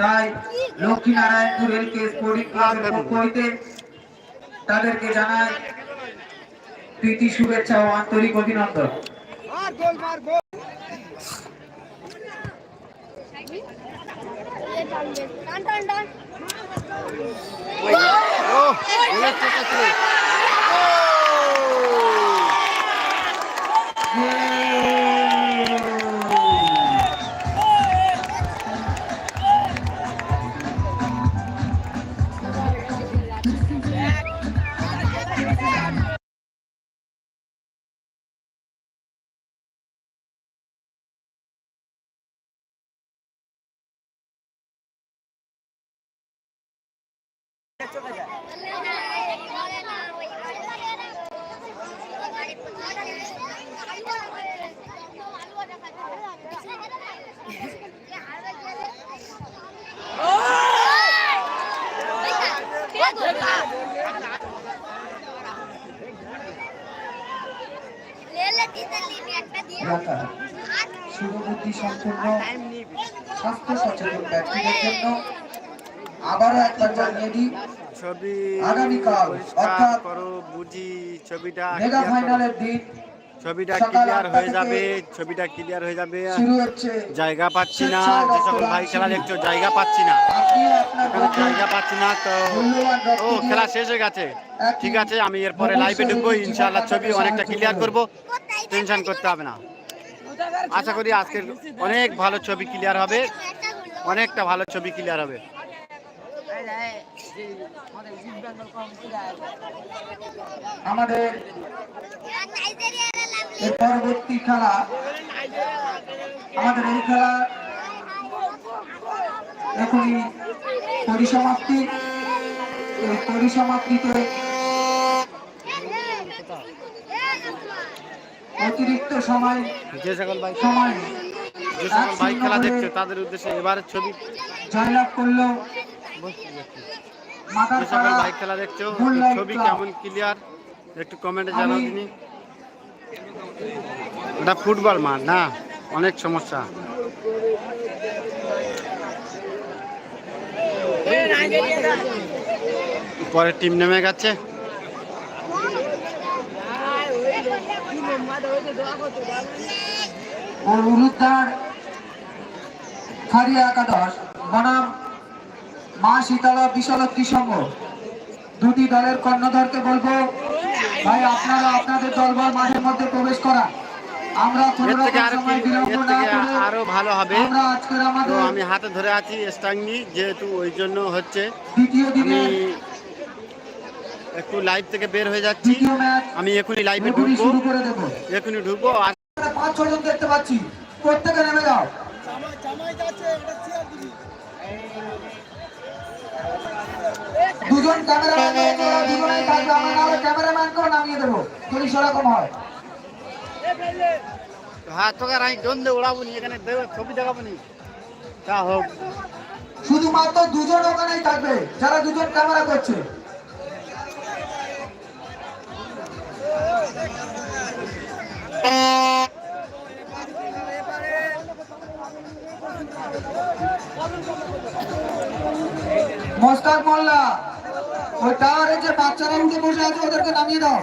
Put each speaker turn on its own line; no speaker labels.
তাই লক্ষ্মীনারায়ণপুর এলকে স্পোর্টিং ক্লাবের পক্ষ হইতে তাদেরকে জানাই প্রীতি, শুভেচ্ছা ও আন্তরিক অভিনন্দন।
টান
শুভবুদ্ধি সম্পূর্ণ স্বাস্থ্য সচেতন ব্যক্তিদের জন্য আবারও একবার জানিয়ে দিই
ছবি
আগামীকাল অর্থাৎ
করো বুঝি ছবিটা
মেগা ফাইনালের দিন
ছবিটা ক্লিয়ার হয়ে যাবে ছবিটা ক্লিয়ার হয়ে যাবে। জায়গা পাচ্ছি না যে সকল ভাই খেলা দেখছ জায়গা পাচ্ছি না। জায়গা পাচ্ছি না তো ও খেলা শেষ হয়ে গেছে। ঠিক আছে আমি এরপরে লাইভে ঢুকবো ইনশাআল্লাহ ছবি অনেকটা ক্লিয়ার
করবে।
করব টেনশন করতে হবে না। আশা করি আজকের অনেক ভালো ছবি ক্লিয়ার হবে। অনেকটা ভালো ছবি ক্লিয়ার হবে।
আমাদের পরবর্তী খেলা আমাদের এই খেলা এখনই পরিসমাপ্তি। এই পরিসমাপ্তিতে অতিরিক্ত সময়
যে সকল ভাই
সময়
যে সকল ভাই খেলা দেখছে তাদের উদ্দেশ্যে এবারের ছবি।
জয়লাভ করল
ভাই খেলা দেখছ ছবি কেমন ক্লিয়ার একটু কমেন্টে জানাও
আমি-
দিনি। এটা ফুটবল মাঠ না? অনেক সমস্যা। পরের টিম নেমে গেছে।
খারিয়া একাদশ বনাম মা শীতলা বিশালক্ষী সংঘ। দুটি দলের কর্ণধরকে বলব ভাই আপনারা আপনাদের দলবল মাঠের মধ্যে প্রবেশ করা। আমরা
আরও ভালো হবে। তো আমি হাতে ধরে আছি স্টাংনি যেহেতু ওই জন্য হচ্ছে আমি একটু লাইভ থেকে বের হয়ে যাচ্ছি। আমি এখনই লাইভে ঢুকবো।
শুরু করে দেবো।
এখনই ঢুকবো। আর
পাঁচ ছজন দেখতে পাচ্ছি। প্রত্যেকে নেমে যাও। দুজন ক্যামেরাম্যান দুজনেই থাকবে আমরা নাহলে ক্যামেরাম্যানকেও নামিয়ে দেবো। যদি সেরকম হয়।
হ্যাঁ তোকে রাই দন্দে উড়াবো নি এখানে দেবে ছবি দেখাবো নি তা হোক।
শুধুমাত্র দুজন ওখানেই থাকবে যারা দুজন ক্যামেরা করছে। মোস্তাক মোল্লা। ওই টাওয়ারে যে বাচ্চারা উঠে বসে আছে ওদেরকে নামিয়ে দাও।